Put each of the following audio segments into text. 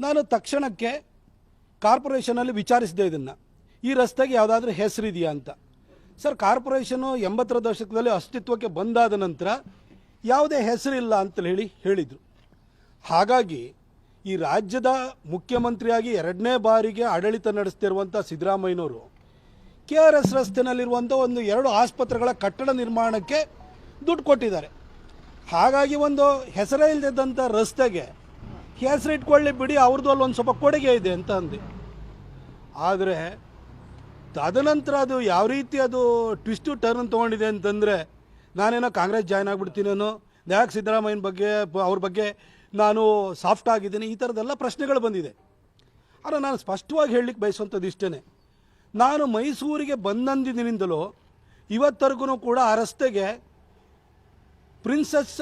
ನಾನು ತಕ್ಷಣಕ್ಕೆ ಕಾರ್ಪೊರೇಷನಲ್ಲಿ ವಿಚಾರಿಸಿದೆ ಇದನ್ನು. ಈ ರಸ್ತೆಗೆ ಯಾವುದಾದ್ರೂ ಹೆಸರಿದೆಯಾ ಅಂತ. ಸರ್, ಕಾರ್ಪೊರೇಷನು ಎಂಬತ್ತರ ದಶಕದಲ್ಲಿ ಅಸ್ತಿತ್ವಕ್ಕೆ ಬಂದಾದ ನಂತರ ಯಾವುದೇ ಹೆಸರಿಲ್ಲ ಅಂತ ಹೇಳಿ ಹೇಳಿದರು. ಹಾಗಾಗಿ ಈ ರಾಜ್ಯದ ಮುಖ್ಯಮಂತ್ರಿಯಾಗಿ ಎರಡನೇ ಬಾರಿಗೆ ಆಡಳಿತ ನಡೆಸ್ತಿರುವಂಥ ಸಿದ್ದರಾಮಯ್ಯನವರು ಕೆ ಆರ್ ಎಸ್ ರಸ್ತೆಯಲ್ಲಿರುವಂಥ ಒಂದು ಎರಡು ಆಸ್ಪತ್ರೆಗಳ ಕಟ್ಟಡ ನಿರ್ಮಾಣಕ್ಕೆ ದುಡ್ಡು ಕೊಟ್ಟಿದ್ದಾರೆ. ಹಾಗಾಗಿ ಒಂದು ಹೆಸರೇ ಇಲ್ಲದಂಥ ರಸ್ತೆಗೆ ಹೆಸರು ಇಟ್ಕೊಳ್ಳಿ ಬಿಡಿ ಅವ್ರದ್ದು ಅಲ್ಲಿ ಒಂದು ಸ್ವಲ್ಪ ಕೊಡುಗೆ ಇದೆ ಅಂತ ಅಂದೆ. ಆದರೆ ತದನಂತರ ಅದು ಯಾವ ರೀತಿ ಅದು ಟ್ವಿಸ್ಟು ಟರ್ನ್ ತೊಗೊಂಡಿದೆ ಅಂತಂದರೆ, ನಾನೇನೋ ಕಾಂಗ್ರೆಸ್ ಜಾಯ್ನ್ ಆಗಿಬಿಡ್ತೀನೇನೋ ಯಾಕೆ ಸಿದ್ದರಾಮಯ್ಯನ ಬಗ್ಗೆ, ಅವ್ರ ಬಗ್ಗೆ ನಾನು ಸಾಫ್ಟ್ ಆಗಿದ್ದೀನಿ, ಈ ಥರದ್ದೆಲ್ಲ ಪ್ರಶ್ನೆಗಳು ಬಂದಿದೆ. ಆದರೆ ನಾನು ಸ್ಪಷ್ಟವಾಗಿ ಹೇಳಲಿಕ್ಕೆ ಬಯಸುವಂಥದ್ದು ಇಷ್ಟೇ ನಾನು ಮೈಸೂರಿಗೆ ಬಂದಂದಿನಿಂದಲೂ ಇವತ್ತರೆಗೂ ಕೂಡ ಆ ರಸ್ತೆಗೆ ಪ್ರಿನ್ಸಸ್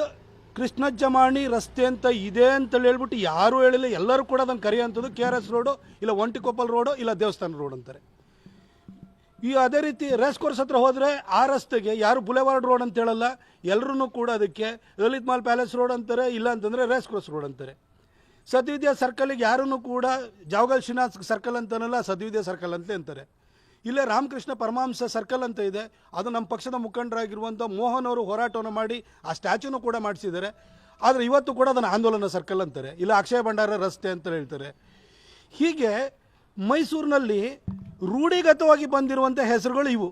ಕೃಷ್ಣಜ್ಜಮಾಣಿ ರಸ್ತೆ ಅಂತ ಇದೆ ಅಂತ ಹೇಳ್ಬಿಟ್ಟು ಯಾರೂ ಹೇಳಿಲ್ಲ. ಎಲ್ಲರೂ ಕೂಡ ಅದನ್ನು ಕರೆಯುವಂಥದ್ದು ಕೆ ಆರ್ ಎಸ್ ರೋಡು, ಇಲ್ಲ ಒಂಟಿಕೊಪ್ಪಲ್ ರೋಡು, ಇಲ್ಲ ದೇವಸ್ಥಾನ ರೋಡ್ ಅಂತಾರೆ. ಈ ಅದೇ ರೀತಿ ರೇಸ್ ಕೋರ್ಸ್ ಹತ್ರ ಹೋದರೆ ಆ ರಸ್ತೆಗೆ ಯಾರು ಬುಲೆವಾರ್ಡ್ ರೋಡ್ ಅಂತ ಹೇಳಲ್ಲ ಎಲ್ಲರೂ ಕೂಡ ಅದಕ್ಕೆ ಲಲಿತ್ ಮಾಲ್ ಪ್ಯಾಲೇಸ್ ರೋಡ್ ಅಂತಾರೆ, ಇಲ್ಲ ಅಂತಂದರೆ ರೇಸ್ ಕೋರ್ಸ್ ರೋಡ್ ಅಂತಾರೆ. ಸದ್ವಿದ್ಯಾ ಸರ್ಕಲ್ಗೆ ಯಾರೂ ಕೂಡ ಜಾವಗಲ್ ಶ್ರೀನಾಥ್ ಸರ್ಕಲ್ ಅಂತಾನಲ್ಲ, ಸದ್ವಿದ್ಯಾ ಸರ್ಕಲ್ ಅಂತ ಅಂತಾರೆ. ಇಲ್ಲೇ ರಾಮಕೃಷ್ಣ ಪರಮಾಂಸ ಸರ್ಕಲ್ ಅಂತ ಇದೆ. ಅದು ನಮ್ಮ ಪಕ್ಷದ ಮುಖಂಡರಾಗಿರುವಂಥ ಮೋಹನ್ ಅವರು ಹೋರಾಟವನ್ನು ಮಾಡಿ ಆ ಸ್ಟ್ಯಾಚ್ಯೂನು ಕೂಡ ಮಾಡಿಸಿದ್ದಾರೆ. ಆದರೆ ಇವತ್ತು ಕೂಡ ಅದನ್ನು ಆಂದೋಲನ ಸರ್ಕಲ್ ಅಂತಾರೆ. ಇಲ್ಲ ಅಕ್ಷಯ ಭಂಡಾರ ರಸ್ತೆ ಅಂತ ಹೇಳ್ತಾರೆ. ಹೀಗೆ ಮೈಸೂರಿನಲ್ಲಿ ರೂಢಿಗತವಾಗಿ ಬಂದಿರುವಂಥ ಹೆಸರುಗಳು ಇವು.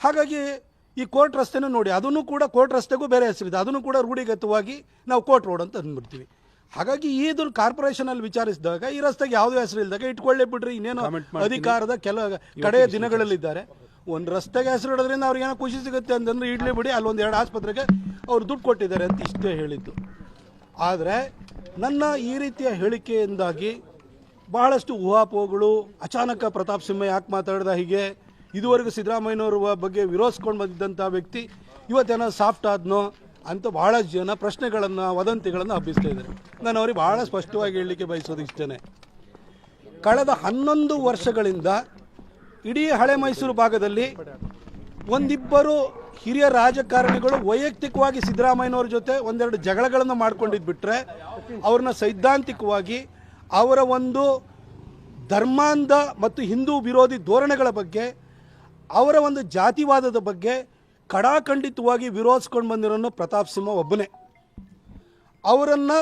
ಹಾಗಾಗಿ ಈ ಕೋರ್ಟ್ ರಸ್ತೆನೂ ನೋಡಿ, ಅದನ್ನು ಕೂಡ ಕೋರ್ಟ್ ರಸ್ತೆಗೂ ಬೇರೆ ಹೆಸರಿದೆ. ಅದನ್ನು ಕೂಡ ರೂಢಿಗತವಾಗಿ ನಾವು ಕೋರ್ಟ್ ರೋಡ್ ಅಂತ ಅಂದ್ಬಿಡ್ತೀವಿ. ಹಾಗಾಗಿ ಇದು ಕಾರ್ಪೊರೇಷನಲ್ಲಿ ವಿಚಾರಿಸಿದಾಗ ಈ ರಸ್ತೆಗೆ ಯಾವುದೇ ಹೆಸರು ಇಲ್ದಾಗ ಇಟ್ಕೊಳ್ಳೇ ಬಿಡ್ರಿ. ಇನ್ನೇನು ಅಧಿಕಾರದ ಕೆಲ ಕಡೆಯ ದಿನಗಳಲ್ಲಿದ್ದಾರೆ. ಒಂದು ರಸ್ತೆಗೆ ಹೆಸರು ಇಡೋದ್ರಿಂದ ಅವ್ರಿಗೆ ಏನೋ ಖುಷಿ ಸಿಗುತ್ತೆ ಅಂತಂದ್ರೆ ಇಡ್ಲಿ ಬಿಡಿ ಅಲ್ಲೊಂದು ಎರಡು ಆಸ್ಪತ್ರೆಗೆ ಅವ್ರು ದುಡ್ಡು ಕೊಟ್ಟಿದ್ದಾರೆ ಅಂತ ಇಷ್ಟೇ ಹೇಳಿದ್ದು. ಆದರೆ ನನ್ನ ಈ ರೀತಿಯ ಹೇಳಿಕೆಯಿಂದಾಗಿ ಬಹಳಷ್ಟು ಊಹಾಪೋಹಗಳು ಅಚಾನಕ ಪ್ರತಾಪ್ ಸಿಂಹ ಯಾಕೆ ಮಾತಾಡ್ದ ಹೀಗೆ ಇದುವರೆಗೂ ಸಿದ್ದರಾಮಯ್ಯನವ್ರ ಬಗ್ಗೆ ವಿರೋಧಿಸ್ಕೊಂಡು ಬಂದಿದ್ದಂಥ ವ್ಯಕ್ತಿ ಇವತ್ತೇನೋ ಸಾಫ್ಟ್ ಆದ್ನೋ ಅಂತ ಬಹಳ ಜನ ಪ್ರಶ್ನೆಗಳನ್ನು, ವದಂತಿಗಳನ್ನು ಹಬ್ಬಿಸ್ತಾ ಇದ್ದಾರೆ. ನಾನು ಅವ್ರಿಗೆ ಬಹಳ ಸ್ಪಷ್ಟವಾಗಿ ಹೇಳಲಿಕ್ಕೆ ಬಯಸೋದು ಇಷ್ಟೇ ಕಳೆದ ಹನ್ನೊಂದು ವರ್ಷಗಳಿಂದ ಇಡೀ ಹಳೆ ಮೈಸೂರು ಭಾಗದಲ್ಲಿ ಒಂದಿಬ್ಬರು ಹಿರಿಯ ರಾಜಕಾರಣಿಗಳು ವೈಯಕ್ತಿಕವಾಗಿ ಸಿದ್ದರಾಮಯ್ಯನವ್ರ ಜೊತೆ ಒಂದೆರಡು ಜಗಳಗಳನ್ನು ಮಾಡ್ಕೊಂಡಿದ್ದು ಬಿಟ್ಟರೆ ಅವ್ರನ್ನ ಸೈದ್ಧಾಂತಿಕವಾಗಿ ಅವರ ಒಂದು ಧರ್ಮಾಂಧ ಮತ್ತು ಹಿಂದೂ ವಿರೋಧಿ ಧೋರಣೆಗಳ ಬಗ್ಗೆ, ಅವರ ಒಂದು ಜಾತಿವಾದದ ಬಗ್ಗೆ ಕಡಾಖಂಡಿತವಾಗಿ ವಿರೋಧಿಸ್ಕೊಂಡು ಬಂದಿರೋನು ಪ್ರತಾಪ್ ಸಿಂಹ ಒಬ್ಬನೇ. ಅವರನ್ನು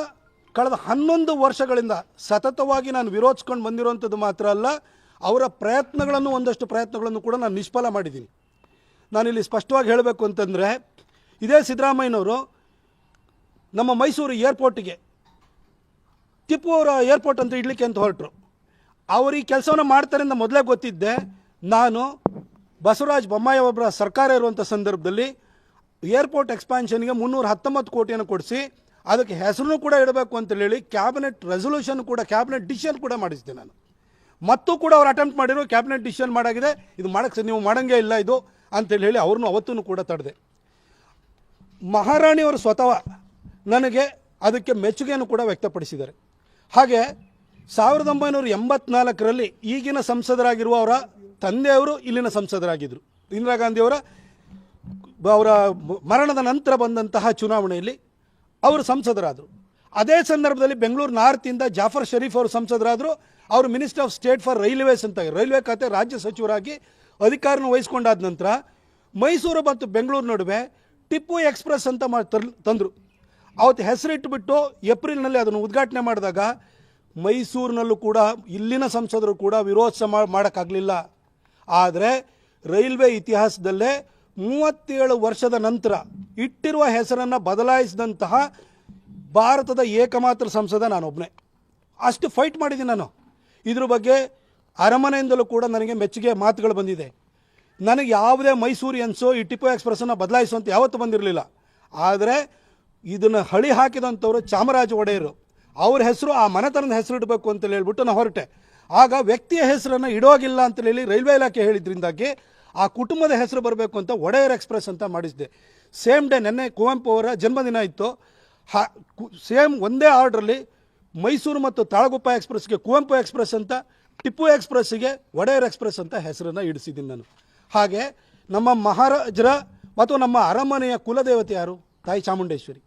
ಕಳೆದ ಹನ್ನೊಂದು ವರ್ಷಗಳಿಂದ ಸತತವಾಗಿ ನಾನು ವಿರೋಧಿಸ್ಕೊಂಡು ಬಂದಿರುವಂಥದ್ದು ಮಾತ್ರ ಅಲ್ಲ, ಅವರ ಪ್ರಯತ್ನಗಳನ್ನು, ಒಂದಷ್ಟು ಪ್ರಯತ್ನಗಳನ್ನು ಕೂಡ ನಾನು ನಿಷ್ಫಲ ಮಾಡಿದ್ದೀನಿ. ನಾನಿಲ್ಲಿ ಸ್ಪಷ್ಟವಾಗಿ ಹೇಳಬೇಕು ಅಂತಂದರೆ, ಇದೇ ಸಿದ್ದರಾಮಯ್ಯನವರು ನಮ್ಮ ಮೈಸೂರು ಏರ್ಪೋರ್ಟಿಗೆ ಟಿಪ್ಪು ಅವರ ಏರ್ಪೋರ್ಟ್ ಅಂತ ಇಡ್ಲಿಕ್ಕೆ ಅಂತ ಹೊರಟರು. ಅವರು ಈ ಕೆಲಸವನ್ನು ಮಾಡ್ತಾರೆ ಅಂತ ಮೊದಲೇ ಗೊತ್ತಿದ್ದೆ. ನಾನು ಬಸವರಾಜ ಬೊಮ್ಮಾಯಿ ಒಬ್ಬರ ಸರ್ಕಾರ ಇರುವಂಥ ಸಂದರ್ಭದಲ್ಲಿ ಏರ್ಪೋರ್ಟ್ ಎಕ್ಸ್ಪಾನ್ಷನ್ಗೆ ಮುನ್ನೂರ ಹತ್ತೊಂಬತ್ತು ಕೋಟಿಯನ್ನು ಕೊಡಿಸಿ, ಅದಕ್ಕೆ ಹೆಸರು ಕೂಡ ಇಡಬೇಕು ಅಂತೇಳಿ ಹೇಳಿ ಕ್ಯಾಬಿನೆಟ್ ರೆಸೊಲ್ಯೂಷನ್ ಕೂಡ, ಕ್ಯಾಬಿನೆಟ್ ಡಿಸಿಷನ್ ಕೂಡ ಮಾಡಿಸಿದೆ ನಾನು. ಮತ್ತು ಕೂಡ ಅವ್ರು ಅಟೆಂಪ್ಟ್ ಮಾಡಿರೋ ಕ್ಯಾಬಿನೆಟ್ ಡಿಸಿಷನ್ ಮಾಡಾಗಿದೆ. ಇದು ಮಾಡಕ್ಕೆ ನೀವು ಮಾಡಂಗೆ ಇಲ್ಲ ಇದು ಅಂತೇಳಿ ಹೇಳಿ ಅವ್ರನ್ನೂ ಅವತ್ತೂ ಕೂಡ ತಡೆದೆ. ಮಹಾರಾಣಿಯವರು ಸ್ವತಃ ನನಗೆ ಅದಕ್ಕೆ ಮೆಚ್ಚುಗೆಯನ್ನು ಕೂಡ ವ್ಯಕ್ತಪಡಿಸಿದ್ದಾರೆ. ಹಾಗೆ ಸಾವಿರದ ಒಂಬೈನೂರ ಎಂಬತ್ನಾಲ್ಕರಲ್ಲಿ ಈಗಿನ ಸಂಸದರಾಗಿರುವ ಅವರ ತಂದೆಯವರು ಇಲ್ಲಿನ ಸಂಸದರಾಗಿದ್ದರು ಇಂದಿರಾ ಗಾಂಧಿಯವರ ಅವರ ಮರಣದ ನಂತರ ಬಂದಂತಹ ಚುನಾವಣೆಯಲ್ಲಿ ಅವರು ಸಂಸದರಾದರು. ಅದೇ ಸಂದರ್ಭದಲ್ಲಿ ಬೆಂಗಳೂರು ನಾರ್ತಿಂದ ಜಾಫರ್ ಶರೀಫ್ ಅವರು ಸಂಸದರಾದರು. ಅವರು minister of state for railways ಅಂತ ರೈಲ್ವೆ ಖಾತೆ ರಾಜ್ಯ ಸಚಿವರಾಗಿ ಅಧಿಕಾರನ ವಹಿಸ್ಕೊಂಡಾದ ನಂತರ ಮೈಸೂರು ಮತ್ತು ಬೆಂಗಳೂರು ನಡುವೆ ಟಿಪ್ಪು ಎಕ್ಸ್ಪ್ರೆಸ್ ಅಂತ ಮಾಡಿ ತಂದರು. ಅವತ್ತು ಹೆಸರಿಟ್ಟುಬಿಟ್ಟು ಏಪ್ರಿಲ್ನಲ್ಲಿ ಅದನ್ನು ಉದ್ಘಾಟನೆ ಮಾಡಿದಾಗ ಮೈಸೂರಿನಲ್ಲೂ ಕೂಡ ಇಲ್ಲಿನ ಸಂಸದರು ಕೂಡ ವಿರೋಧ ಮಾಡೋಕ್ಕಾಗಲಿಲ್ಲ. ಆದರೆ ರೈಲ್ವೆ ಇತಿಹಾಸದಲ್ಲೇ ಮೂವತ್ತೇಳು ವರ್ಷದ ನಂತರ ಇಟ್ಟಿರುವ ಹೆಸರನ್ನು ಬದಲಾಯಿಸಿದಂತಹ ಭಾರತದ ಏಕಮಾತ್ರ ಸಂಸದ ನಾನೊಬ್ಬನೇ ಅಷ್ಟು ಫೈಟ್ ಮಾಡಿದ್ದೀನಿ ನಾನು. ಇದ್ರ ಬಗ್ಗೆ ಅರಮನೆಯಿಂದಲೂ ಕೂಡ ನನಗೆ ಮೆಚ್ಚುಗೆ ಮಾತುಗಳು ಬಂದಿದೆ. ನನಗೆ ಯಾವುದೇ ಮೈಸೂರಿಯನ್ಸು ಈ ಟಿಪ್ಪು ಎಕ್ಸ್ಪ್ರೆಸ್ಸನ್ನು ಬದಲಾಯಿಸುವಂತ ಯಾವತ್ತೂ ಬಂದಿರಲಿಲ್ಲ. ಆದರೆ ಇದನ್ನು ಹಳಿ ಹಾಕಿದಂಥವ್ರು ಚಾಮರಾಜ ಒಡೆಯರು. ಅವ್ರ ಹೆಸರು ಆ ಮನೆತನದ ಹೆಸರು ಇಡಬೇಕು ಅಂತ ಹೇಳ್ಬಿಟ್ಟು ನಾನು ಹೊರಟೆ. ಆಗ ವ್ಯಕ್ತಿಯ ಹೆಸರನ್ನು ಇಡೋಗಿಲ್ಲ ಅಂತ ಹೇಳಿ ರೈಲ್ವೆ ಇಲಾಖೆ ಹೇಳಿದ್ರಿಂದಾಗಿ ಆ ಕುಟುಂಬದ ಹೆಸರು ಬರಬೇಕು ಅಂತ ಒಡೆಯರ್ ಎಕ್ಸ್ಪ್ರೆಸ್ ಅಂತ ಮಾಡಿಸಿದೆ. ಸೇಮ್ ಡೇ ನೆನ್ನೆ ಕುವೆಂಪು ಅವರ ಜನ್ಮದಿನ ಇತ್ತು. ಹಾ ಸೇಮ್ ಒಂದೇ ಆರ್ಡ್ರಲ್ಲಿ ಮೈಸೂರು ಮತ್ತು ತಾಳಗುಪ್ಪ ಎಕ್ಸ್ಪ್ರೆಸ್ಗೆ ಕುವೆಂಪು ಎಕ್ಸ್ಪ್ರೆಸ್ ಅಂತ, ಟಿಪ್ಪು ಎಕ್ಸ್ಪ್ರೆಸ್ಸಿಗೆ ಒಡೆಯರ್ ಎಕ್ಸ್ಪ್ರೆಸ್ ಅಂತ ಹೆಸರನ್ನು ಇಡಿಸಿದ್ದೀನಿ ನಾನು. ಹಾಗೆ ನಮ್ಮ ಮಹಾರಾಜರ ಮತ್ತು ನಮ್ಮ ಅರಮನೆಯ ಕುಲದೇವತೆ ಯಾರು? ತಾಯಿ ಚಾಮುಂಡೇಶ್ವರಿ.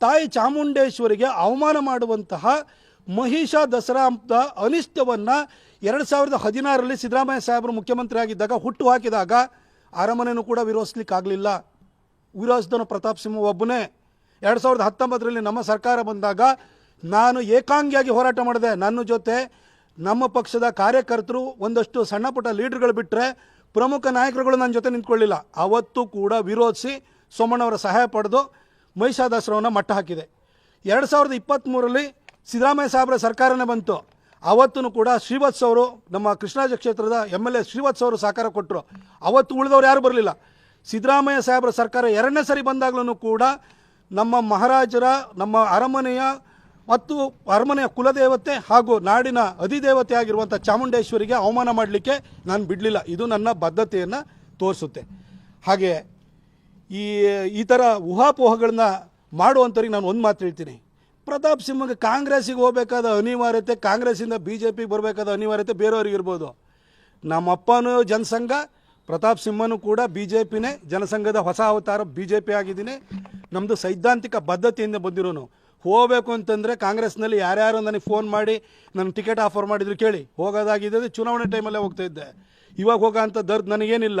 ತಾಯಿ ಚಾಮುಂಡೇಶ್ವರಿಗೆ ಅವಮಾನ ಮಾಡುವಂತಹ ಮಹಿಷ ದಸರಾ ಅಂತ ಅನಿಷ್ಟವನ್ನು ಎರಡು ಸಾವಿರದ ಹದಿನಾರರಲ್ಲಿ ಸಿದ್ದರಾಮಯ್ಯ ಸಾಹೇಬರು ಮುಖ್ಯಮಂತ್ರಿ ಆಗಿದ್ದಾಗ ಹುಟ್ಟು ಹಾಕಿದಾಗ ಅರಮನೆಯನ್ನು ಕೂಡ ವಿರೋಧಿಸ್ಲಿಕ್ಕಾಗಲಿಲ್ಲ. ವಿರೋಧಿಸಿದನು ಪ್ರತಾಪ್ ಸಿಂಹ ಒಬ್ಬನೇ. ಎರಡು ಸಾವಿರದ ಹತ್ತೊಂಬತ್ತರಲ್ಲಿ ನಮ್ಮ ಸರ್ಕಾರ ಬಂದಾಗ ನಾನು ಏಕಾಂಗಿಯಾಗಿ ಹೋರಾಟ ಮಾಡಿದೆ. ನನ್ನ ಜೊತೆ ನಮ್ಮ ಪಕ್ಷದ ಕಾರ್ಯಕರ್ತರು ಒಂದಷ್ಟು ಸಣ್ಣ ಪುಟ್ಟ ಲೀಡರ್ಗಳು ಬಿಟ್ಟರೆ ಪ್ರಮುಖ ನಾಯಕರುಗಳು ನನ್ನ ಜೊತೆ ನಿಂತ್ಕೊಳ್ಳಿಲ್ಲ. ಅವತ್ತು ಕೂಡ ವಿರೋಧಿಸಿ ಸೋಮಣ್ಣವರ ಸಹಾಯ ಪಡೆದು ಮಹಿಷಾದಾಸರವನ್ನು ಮಟ್ಟ ಹಾಕಿದೆ. ಎರಡು ಸಾವಿರದ ಇಪ್ಪತ್ತ್ಮೂರರಲ್ಲಿ ಸಿದ್ದರಾಮಯ್ಯ ಸಾಹೇಬರ ಸರ್ಕಾರನೇ ಬಂತು ಅವತ್ತೂ ಕೂಡ ಶ್ರೀವತ್ಸ್ ಅವರು, ನಮ್ಮ ಕೃಷ್ಣರಾಜ ಕ್ಷೇತ್ರದ ಎಂ ಎಲ್ ಎ ಶ್ರೀವತ್ಸ್ ಅವರು ಸಹಕಾರ ಕೊಟ್ಟರು ಅವತ್ತು ಉಳಿದವರು ಯಾರು ಬರಲಿಲ್ಲ. ಸಿದ್ದರಾಮಯ್ಯ ಸಾಹೇಬರ ಸರ್ಕಾರ ಎರಡನೇ ಸರಿ ಬಂದಾಗಲೂ ಕೂಡ ನಮ್ಮ ಮಹಾರಾಜರ, ನಮ್ಮ ಅರಮನೆಯ ಮತ್ತು ಅರಮನೆಯ ಕುಲದೇವತೆ ಹಾಗೂ ನಾಡಿನ ಅಧಿದೇವತೆ ಆಗಿರುವಂಥ ಚಾಮುಂಡೇಶ್ವರಿಗೆ ಅವಮಾನ ಮಾಡಲಿಕ್ಕೆ ನಾನು ಬಿಡಲಿಲ್ಲ. ಇದು ನನ್ನ ಬದ್ಧತೆಯನ್ನು ತೋರಿಸುತ್ತೆ. ಹಾಗೆ ಈ ಈ ಥರ ಊಹಾಪೋಹಗಳನ್ನ ಮಾಡುವಂಥವ್ರಿಗೆ ನಾನು ಒಂದು ಮಾತು ಹೇಳ್ತೀನಿ. ಪ್ರತಾಪ್ ಸಿಂಹಗೆ ಕಾಂಗ್ರೆಸ್ಸಿಗೆ ಹೋಗಬೇಕಾದ ಅನಿವಾರ್ಯತೆ, ಕಾಂಗ್ರೆಸ್ಸಿಂದ ಬಿ ಜೆ ಪಿಗೆ ಬರಬೇಕಾದ ಅನಿವಾರ್ಯತೆ ಬೇರೆಯವ್ರಿಗೆ ಇರ್ಬೋದು. ನಮ್ಮಪ್ಪನೂ ಜನಸಂಘ, ಪ್ರತಾಪ್ ಸಿಂಹನೂ ಕೂಡ ಬಿ ಜೆ ಪಿನೇ ಜನಸಂಘದ ಹೊಸ ಅವತಾರ ಬಿ ಜೆ ಪಿ ಆಗಿದ್ದೀನಿ. ನಮ್ಮದು ಸೈದ್ಧಾಂತಿಕ ಬದ್ಧತೆಯಿಂದ ಬಂದಿರೋನು. ಹೋಗಬೇಕು ಅಂತಂದರೆ ಕಾಂಗ್ರೆಸ್ನಲ್ಲಿ ಯಾರ್ಯಾರು ನನಗೆ ಫೋನ್ ಮಾಡಿ, ನನ್ನ ಟಿಕೆಟ್ ಆಫರ್ ಮಾಡಿದ್ರು ಕೇಳಿ. ಹೋಗೋದಾಗಿದ್ದರೆ ಚುನಾವಣೆ ಟೈಮಲ್ಲೇ ಹೋಗ್ತಾ ಇದ್ದೆ. ಇವಾಗ ಹೋಗೋ ಅಂಥ ದರ್ದ್ ನನಗೇನಿಲ್ಲ.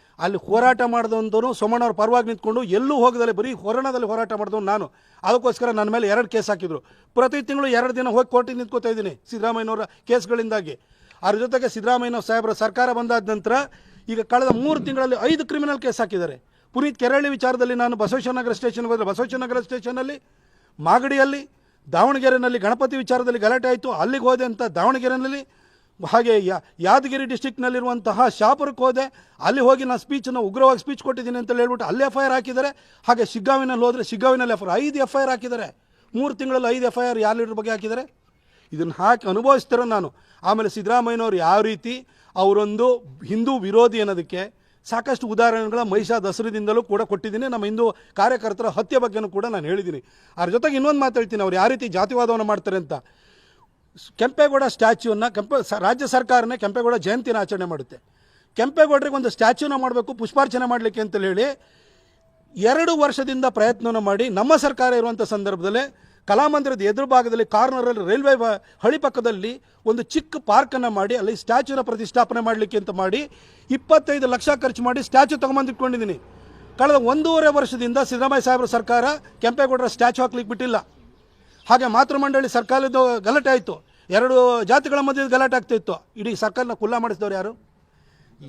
ಅಲ್ಲಿ ಹೋರಾಟ ಮಾಡಿದಂಥವನು ಸೋಮಣ್ಣವ್ರ ಪರವಾಗಿ ನಿಂತ್ಕೊಂಡು ಎಲ್ಲೂ ಹೋಗದಲ್ಲಿ ಬರೀ ಹೊರಣದಲ್ಲಿ ಹೋರಾಟ ಮಾಡಿದವನು ನಾನು. ಅದಕ್ಕೋಸ್ಕರ ನನ್ನ ಮೇಲೆ ಎರಡು ಕೇಸ್ ಹಾಕಿದ್ರು. ಪ್ರತಿ ತಿಂಗಳು ಎರಡು ದಿನ ಹೋಗಿ ಕೋರ್ಟಿಗೆ ನಿಂತ್ಕೋತಾ ಇದ್ದೀನಿ ಸಿದ್ದರಾಮಯ್ಯನವರ ಕೇಸ್ಗಳಿಂದಾಗಿ. ಅದ್ರ ಜೊತೆಗೆ ಸಿದ್ದರಾಮಯ್ಯನವ್ರ ಸಾಹೇಬರ ಸರ್ಕಾರ ಬಂದಾದ ನಂತರ ಈಗ ಕಳೆದ ಮೂರು ತಿಂಗಳಲ್ಲಿ ಐದು ಕ್ರಿಮಿನಲ್ ಕೇಸ್ ಹಾಕಿದ್ದಾರೆ. ಪುನೀತ್ ಕೆರಳಿ ವಿಚಾರದಲ್ಲಿ ನಾನು ಬಸವೇಶ್ವರನಗರ ಸ್ಟೇಷನ್ಗೆ ಹೋದರೆ ಬಸವೇಶ್ವರನಗರ ಸ್ಟೇಷನಲ್ಲಿ ಮಾಗಡಿಯಲ್ಲಿ ದಾವಣಗೆರೆಯಲ್ಲಿ ಗಣಪತಿ ವಿಚಾರದಲ್ಲಿ ಗಲಾಟೆ ಆಯಿತು. ಅಲ್ಲಿಗೆ ಹೋದೆ ಅಂತ ದಾವಣಗೆರೆಯಲ್ಲಿ ಹಾಗೆ ಯಾದಗಿರಿ ಡಿಸ್ಟಿಕ್ನಲ್ಲಿರುವಂತಹ ಶಾಪುರಕ್ಕೆ ಹೋದೆ. ಅಲ್ಲಿ ಹೋಗಿ ನಾನು ಸ್ಪೀಚನ್ನು ಉಗ್ರವಾಗಿ ಸ್ಪೀಚ್ ಕೊಟ್ಟಿದ್ದೀನಿ ಅಂತ ಹೇಳ್ಬಿಟ್ಟು ಅಲ್ಲಿ ಎಫ್ ಐ ಆರ್ ಹಾಕಿದ್ದಾರೆ. ಹಾಗೆ ಶಿಗ್ಗಾವಿನಲ್ಲಿ ಹೋದರೆ ಶಿಗ್ಗಾವಿನಲ್ಲಿ ಎಫ್ ಐ ಐದು ಎಫ್ ಐ ಆರ್ ಹಾಕಿದ್ದಾರೆ. ಮೂರು ತಿಂಗಳಲ್ಲಿ ಐದು ಎಫ್ ಐ ಆರ್ ಯಾರು ಲೀಡರ್ ಬಗ್ಗೆ ಹಾಕಿದ್ದಾರೆ? ಇದನ್ನು ಹಾಕಿ ಅನುಭವಿಸ್ತಿರೋ ನಾನು. ಆಮೇಲೆ ಸಿದ್ದರಾಮಯ್ಯನವ್ರು ಯಾವ ರೀತಿ ಅವರೊಂದು ಹಿಂದೂ ವಿರೋಧಿ ಅನ್ನೋದಕ್ಕೆ ಸಾಕಷ್ಟು ಉದಾಹರಣೆಗಳ ಮಹಿಷಾ ದಸರದಿಂದಲೂ ಕೂಡ ಕೊಟ್ಟಿದ್ದೀನಿ. ನಮ್ಮ ಹಿಂದೂ ಕಾರ್ಯಕರ್ತರ ಹತ್ಯೆ ಬಗ್ಗೆನೂ ಕೂಡ ನಾನು ಹೇಳಿದ್ದೀನಿ. ಅದ್ರ ಜೊತೆಗೆ ಇನ್ನೊಂದು ಮಾತು ಹೇಳ್ತೀನಿ. ಅವ್ರು ಯಾವ ರೀತಿ ಜಾತಿವಾದವನ್ನು ಮಾಡ್ತಾರೆ ಅಂತ. ಕೆಂಪೇಗೌಡ ಸ್ಟ್ಯಾಚ್ಯೂನ ಕೆಂಪ ರಾಜ್ಯ ಸರ್ಕಾರನೇ ಕೆಂಪೇಗೌಡ ಜಯಂತಿನ ಆಚರಣೆ ಮಾಡುತ್ತೆ. ಕೆಂಪೇಗೌಡರಿಗೆ ಒಂದು ಸ್ಟ್ಯಾಚ್ಯೂನ ಮಾಡಬೇಕು, ಪುಷ್ಪಾರ್ಚನೆ ಮಾಡಲಿಕ್ಕೆ ಅಂತ ಹೇಳಿ ಎರಡು ವರ್ಷದಿಂದ ಪ್ರಯತ್ನವನ್ನು ಮಾಡಿ ನಮ್ಮ ಸರ್ಕಾರ ಇರುವಂಥ ಸಂದರ್ಭದಲ್ಲಿ ಕಲಾಮಂದಿರದ ಎದುರು ಭಾಗದಲ್ಲಿ ಕಾರ್ನರಲ್ಲಿ ರೈಲ್ವೆ ಹಳಿ ಪಕ್ಕದಲ್ಲಿ ಒಂದು ಚಿಕ್ಕ ಪಾರ್ಕನ್ನು ಮಾಡಿ, ಅಲ್ಲಿ ಸ್ಟ್ಯಾಚ್ಯೂನ ಪ್ರತಿಷ್ಠಾಪನೆ ಮಾಡಲಿಕ್ಕೆ ಅಂತ ಮಾಡಿ ಇಪ್ಪತ್ತೈದು ಲಕ್ಷ ಖರ್ಚು ಮಾಡಿ ಸ್ಟ್ಯಾಚ್ಯೂ ತೊಗೊಂಬಂದಿಟ್ಕೊಂಡಿದ್ದೀನಿ ಕಳೆದ ಒಂದೂವರೆ ವರ್ಷದಿಂದ ಸಿದ್ದರಾಮಯ್ಯ ಸಾಹೇಬ್ರ ಸರ್ಕಾರ ಕೆಂಪೇಗೌಡರ ಸ್ಟ್ಯಾಚ್ಯೂ ಹಾಕ್ಲಿಕ್ಕೆ ಬಿಟ್ಟಿಲ್ಲ. ಹಾಗೆ ಮಾತೃಮಂಡಳಿ ಸರ್ಕಾರದ ಗಲಾಟೆ ಆಯಿತು. ಎರಡು ಜಾತಿಗಳ ಮಧ್ಯೆ ಗಲಾಟೆ ಆಗ್ತಿತ್ತು. ಇಡೀ ಸರ್ಕಾರನ ಕುಲ್ಲ ಮಾಡಿಸಿದವ್ರು ಯಾರು?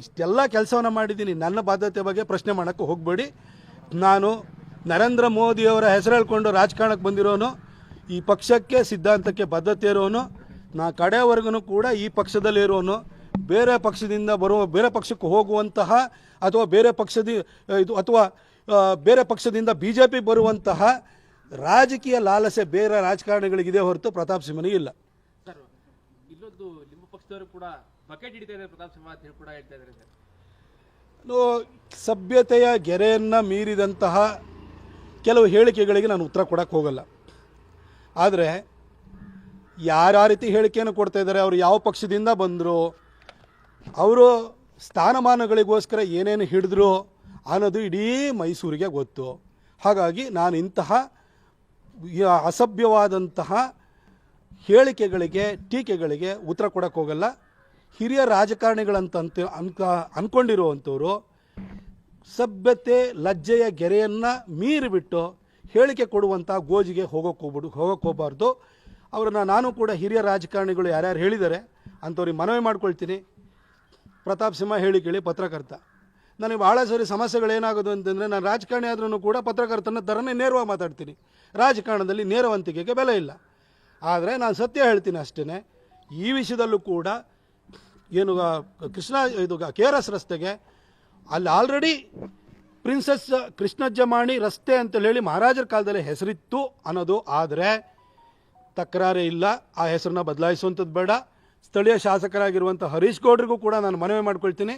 ಇಷ್ಟೆಲ್ಲ ಕೆಲಸವನ್ನು ಮಾಡಿದ್ದೀನಿ. ನನ್ನ ಬಾಧ್ಯತೆ ಬಗ್ಗೆ ಪ್ರಶ್ನೆ ಮಾಡೋಕ್ಕೆ ಹೋಗಬೇಡಿ. ನಾನು ನರೇಂದ್ರ ಮೋದಿಯವರ ಹೆಸರು ಹೇಳ್ಕೊಂಡು ರಾಜಕಾರಣಕ್ಕೆ ಬಂದಿರೋನು. ಈ ಪಕ್ಷಕ್ಕೆ ಸಿದ್ಧಾಂತಕ್ಕೆ ಬದ್ಧತೆ ಇರೋನು. ನಾ ಕಡೆಯವರೆಗೂ ಕೂಡ ಈ ಪಕ್ಷದಲ್ಲಿ ಇರೋನು. ಬೇರೆ ಪಕ್ಷದಿಂದ ಬರುವ, ಬೇರೆ ಪಕ್ಷಕ್ಕೆ ಹೋಗುವಂತಹ ಅಥವಾ ಬೇರೆ ಪಕ್ಷದ, ಇದು ಅಥವಾ ಬೇರೆ ಪಕ್ಷದಿಂದ ಬಿ ಜೆ ಪಿ ಬರುವಂತಹ ರಾಜಕೀಯ ಲಾಲಸೆ ಬೇರೆ ರಾಜಕಾರಣಿಗಳಿಗಿದೆ ಹೊರತು ಪ್ರತಾಪ್ ಸಿಂಹನಿಗೆ ಇಲ್ಲ. ಸರ್ ಇಲ್ಲೊಂದು ನಿಮ್ಮ ಪಕ್ಷದವರು ಕೂಡ ಬಕೆಟ್ ಹಿಡಿತಾ ಇದ್ದಾರೆ ಪ್ರತಾಪ್ ಸಿಂಹ ಅಂತ ಹೇಳಿ ಕೂಡ ಹೇಳ್ತಾ ಇದ್ದಾರೆ ಸರ್. ಇನ್ನು ಸಭ್ಯತೆಯ ಗೆರೆಯನ್ನು ಮೀರಿದಂತಹ ಕೆಲವು ಹೇಳಿಕೆಗಳಿಗೆ ನಾನು ಉತ್ತರ ಕೊಡಕ್ಕೆ ಹೋಗಲ್ಲ. ಆದರೆ ಯಾರ್ಯಾವ ರೀತಿ ಹೇಳಿಕೆಯನ್ನು ಕೊಡ್ತಾ ಇದ್ದಾರೆ ಅವರು ಯಾವ ಪಕ್ಷದಿಂದ ಬಂದರು ಅವರು ಸ್ಥಾನಮಾನಗಳಿಗೋಸ್ಕರ ಏನೇನು ಹಿಡಿದ್ರು ಅನ್ನೋದು ಇಡೀ ಮೈಸೂರಿಗೆ ಗೊತ್ತು. ಹಾಗಾಗಿ ನಾನು ಇಂತಹ ಅಸಭ್ಯವಾದಂತಹ ಹೇಳಿಕೆಗಳಿಗೆ, ಟೀಕೆಗಳಿಗೆ ಉತ್ತರ ಕೊಡಕ್ಕೆ ಹೋಗಲ್ಲ. ಹಿರಿಯ ರಾಜಕಾರಣಿಗಳಂತ ಅಂತ ಅನ್ಕ ಅಂದ್ಕೊಂಡಿರುವಂಥವ್ರು ಸಭ್ಯತೆ, ಲಜ್ಜೆಯ ಗೆರೆಯನ್ನು ಮೀರಿಬಿಟ್ಟು ಹೇಳಿಕೆ ಕೊಡುವಂಥ ಗೋಜಿಗೆ ಹೋಗೋಕೆ ಹೋಗ್ಬಿಡು, ಹೋಗೋಕೆ ಹೋಗಬಾರ್ದು. ಅವ್ರನ್ನ ನಾನು ಕೂಡ ಹಿರಿಯ ರಾಜಕಾರಣಿಗಳು ಯಾರ್ಯಾರು ಹೇಳಿದ್ದಾರೆ, ಅಂಥವ್ರಿಗೆ ಮನವಿ ಮಾಡ್ಕೊಳ್ತೀನಿ. ಪ್ರತಾಪ್ ಸಿಂಹ ಹೇಳಿ ಕೇಳಿ, ಪತ್ರಕರ್ತ. ನನಗೆ ಭಾಳ ಸರಿ ಸಮಸ್ಯೆಗಳೇನಾಗೋದು ಅಂತಂದರೆ ನಾನು ರಾಜಕಾರಣಿ ಆದ್ರೂ ಕೂಡ ಪತ್ರಕರ್ತನ ಥರನೇ ನೇರವಾಗಿ ಮಾತಾಡ್ತೀನಿ. ರಾಜಕಾರಣದಲ್ಲಿ ನೇರವಂತಿಕೆಗೆ ಬೆಲೆ ಇಲ್ಲ. ಆದರೆ ನಾನು ಸತ್ಯ ಹೇಳ್ತೀನಿ ಅಷ್ಟೇ ಈ ವಿಷಯದಲ್ಲೂ ಕೂಡ ಏನು ಕೃಷ್ಣ, ಇದು ಕೆ ಆರ್ ಎಸ್ ರಸ್ತೆಗೆ ಅಲ್ಲಿ ಆಲ್ರೆಡಿ ಪ್ರಿನ್ಸಸ್ ಕೃಷ್ಣಜ್ಜಮಾಣಿ ರಸ್ತೆ ಅಂತೇಳಿ ಮಹಾರಾಜರ ಕಾಲದಲ್ಲಿ ಹೆಸರಿತ್ತು ಅನ್ನೋದು. ಆದರೆ ತಕರಾರೇ ಇಲ್ಲ. ಆ ಹೆಸರನ್ನ ಬದಲಾಯಿಸುವಂಥದ್ದು ಬೇಡ. ಸ್ಥಳೀಯ ಶಾಸಕರಾಗಿರುವಂಥ ಹರೀಶ್ ಗೌಡ್ರಿಗೂ ಕೂಡ ನಾನು ಮನವಿ ಮಾಡ್ಕೊಳ್ತೀನಿ.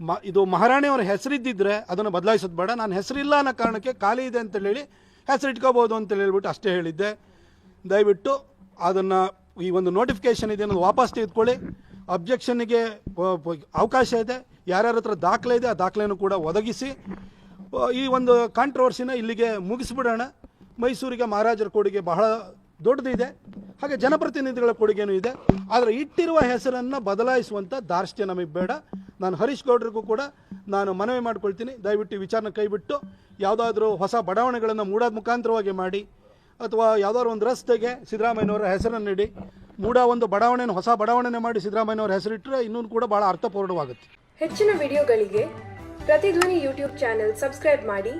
ಮ, ಇದು ಮಹಾರಾಣಿಯವರ ಹೆಸರಿದ್ದಿದ್ರೆ ಅದನ್ನು ಬದಲಾಯಿಸೋದು ಬೇಡ. ನಾನು ಹೆಸರಿಲ್ಲ ಅನ್ನೋ ಕಾರಣಕ್ಕೆ ಖಾಲಿ ಇದೆ ಅಂತ ಹೇಳಿ ಹೆಸರು ಇಟ್ಕೋಬೋದು ಅಂತ ಹೇಳ್ಬಿಟ್ಟು ಅಷ್ಟೇ ಹೇಳಿದ್ದೆ. ದಯವಿಟ್ಟು ಅದನ್ನು ಈ ಒಂದು ನೋಟಿಫಿಕೇಷನ್ ಇದೆ ಅನ್ನೋದು ವಾಪಸ್ ತೆಗೆದುಕೊಳ್ಳಿ. ಅಬ್ಜೆಕ್ಷನ್ಗೆ ಅವಕಾಶ ಇದೆ. ಯಾರ್ಯಾರ ಹತ್ರ ದಾಖಲೆ ಇದೆ, ಆ ದಾಖಲೆಯನ್ನು ಕೂಡ ಒದಗಿಸಿ. ಈ ಒಂದು ಕಾಂಟ್ರವರ್ಸಿನ ಇಲ್ಲಿಗೆ ಮುಗಿಸ್ಬಿಡೋಣ. ಮೈಸೂರಿಗೆ ಮಹಾರಾಜರ ಕೊಡುಗೆ ಬಹಳ ದೊಡ್ಡದಿದೆ. ಹಾಗೆ ಜನಪ್ರತಿನಿಧಿಗಳ ಕೊಡುಗೆನೂ ಇದೆ. ಆದರೆ ಇಟ್ಟಿರುವ ಹೆಸರನ್ನು ಬದಲಾಯಿಸುವಂಥ ದಾರ್ಷ್ಟ್ಯ ನಮಗೆ ಬೇಡ. ನಾನು ಹರೀಶ್ ಗೌಡ್ರಿಗೂ ಕೂಡ ನಾನು ಮನವಿ ಮಾಡ್ಕೊಳ್ತೀನಿ. ದಯವಿಟ್ಟು ವಿಚಾರನ ಕೈಬಿಟ್ಟು ಯಾವುದಾದ್ರೂ ಹೊಸ ಬಡಾವಣೆಗಳನ್ನು ಮೂಡಾದ ಮುಖಾಂತರವಾಗಿ ಮಾಡಿ ಅಥವಾ ಯಾವ್ದಾದ್ರು ಒಂದು ರಸ್ತೆಗೆ ಸಿದ್ದರಾಮಯ್ಯನವರ ಹೆಸರನ್ನು ನೀಡಿ, ಮೂಡ ಒಂದು ಬಡಾವಣೆಯನ್ನು ಹೊಸ ಬಡಾವಣೆಯನ್ನು ಮಾಡಿ ಸಿದ್ದರಾಮಯ್ಯನವರ ಹೆಸರಿಟ್ಟರೆ ಇನ್ನೂ ಕೂಡ ಭಾಳ ಅರ್ಥಪೂರ್ಣವಾಗುತ್ತೆ. ಹೆಚ್ಚಿನ ವಿಡಿಯೋಗಳಿಗೆ ಪ್ರತಿಧ್ವನಿ ಯೂಟ್ಯೂಬ್ ಚಾನೆಲ್ ಸಬ್ಸ್ಕ್ರೈಬ್ ಮಾಡಿ,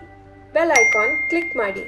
ಬೆಲ್ ಐಕಾನ್ ಕ್ಲಿಕ್ ಮಾಡಿ.